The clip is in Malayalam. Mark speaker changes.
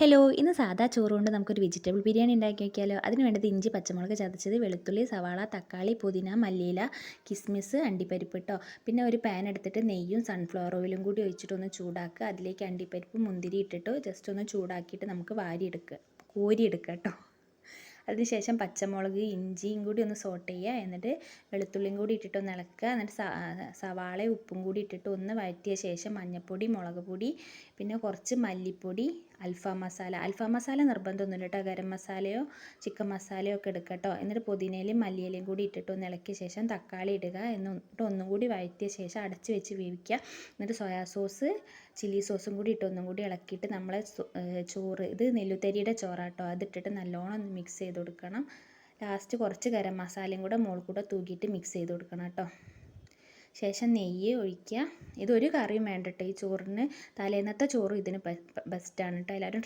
Speaker 1: ഹലോ ഇന്ന് സാധാ ചോറ് കൊണ്ട് നമുക്കൊരു വെജിറ്റബിൾ ബിരിയാണി ഉണ്ടാക്കി വയ്ക്കാമല്ലോ അതിന് വേണ്ടത് ഇഞ്ചി പച്ചമുളക് ചതച്ചത് വെളുത്തുള്ളി സവാള തക്കാളി പുതിന മല്ലിയില കിസ്മിസ് അണ്ടിപ്പരിപ്പ് കേട്ടോ പിന്നെ ഒരു പാൻ എടുത്തിട്ട് നെയ്യും സൺഫ്ലവർ ഓയിലും കൂടി ഒഴിച്ചിട്ട് ഒന്ന് ചൂടാക്കുക. അതിലേക്ക് അണ്ടിപ്പരിപ്പ് മുന്തിരി ഇട്ടിട്ട് ജസ്റ്റ് ഒന്ന് ചൂടാക്കിയിട്ട് നമുക്ക് വാരിയെടുക്കുക കോരിയെടുക്കുക കേട്ടോ അതിനുശേഷം പച്ചമുളക് ഇഞ്ചിയും കൂടി ഒന്ന് സോട്ട് ചെയ്യുക. എന്നിട്ട് വെളുത്തുള്ളിയും കൂടി ഇട്ടിട്ട് ഒന്ന് ഇളക്കുക. എന്നിട്ട് സവാളയും ഉപ്പും കൂടി ഇട്ടിട്ട് ഒന്ന് വഴറ്റിയ ശേഷം മഞ്ഞൾപ്പൊടി മുളക് പിന്നെ കുറച്ച് മല്ലിപ്പൊടി അൽഫാം മസാല. അൽഫാം മസാല നിർബന്ധമൊന്നുമില്ല കേട്ടോ. ഗരം മസാലയോ ചിക്കൻ മസാലയോ ഒക്കെ എടുക്കുക കേട്ടോ. എന്നിട്ട് പുതിനയിലും മല്ലിയിലയും കൂടി ഇട്ടിട്ട് ഒന്ന് ഇളക്കിയ ശേഷം തക്കാളി ഇടുക. എന്നിട്ട് ഒന്നും കൂടി വഴറ്റിയ ശേഷം അടച്ച് വെച്ച് വേവിക്കുക. എന്നിട്ട് സോയാ സോസ് ചില്ലി സോസും കൂടി ഇട്ട് ഒന്നും കൂടി ഇളക്കിയിട്ട് നമ്മളെ ചോറ് ഇത് നെല്ലുത്തരിയുടെ ചോറാട്ടോ അതിട്ടിട്ട് നല്ലോണം മിക്സ് ചെയ്ത് കൊടുക്കണം. ലാസ്റ്റ് കുറച്ച് ഗരം മസാലയും കൂടെ മുകളിൽ കൂടെ തൂക്കിയിട്ട് മിക്സ് ചെയ്ത് കൊടുക്കണം കേട്ടോ. ശേഷം നെയ്യ് ഒഴിക്കുക. ഇതൊരു കറിയും വേണ്ട കേട്ടോ ഈ ചോറിന് തലേന്നത്തെ ചോറും ഇതിന് ബെസ്റ്റാണ് കേട്ടോ എല്ലാവരും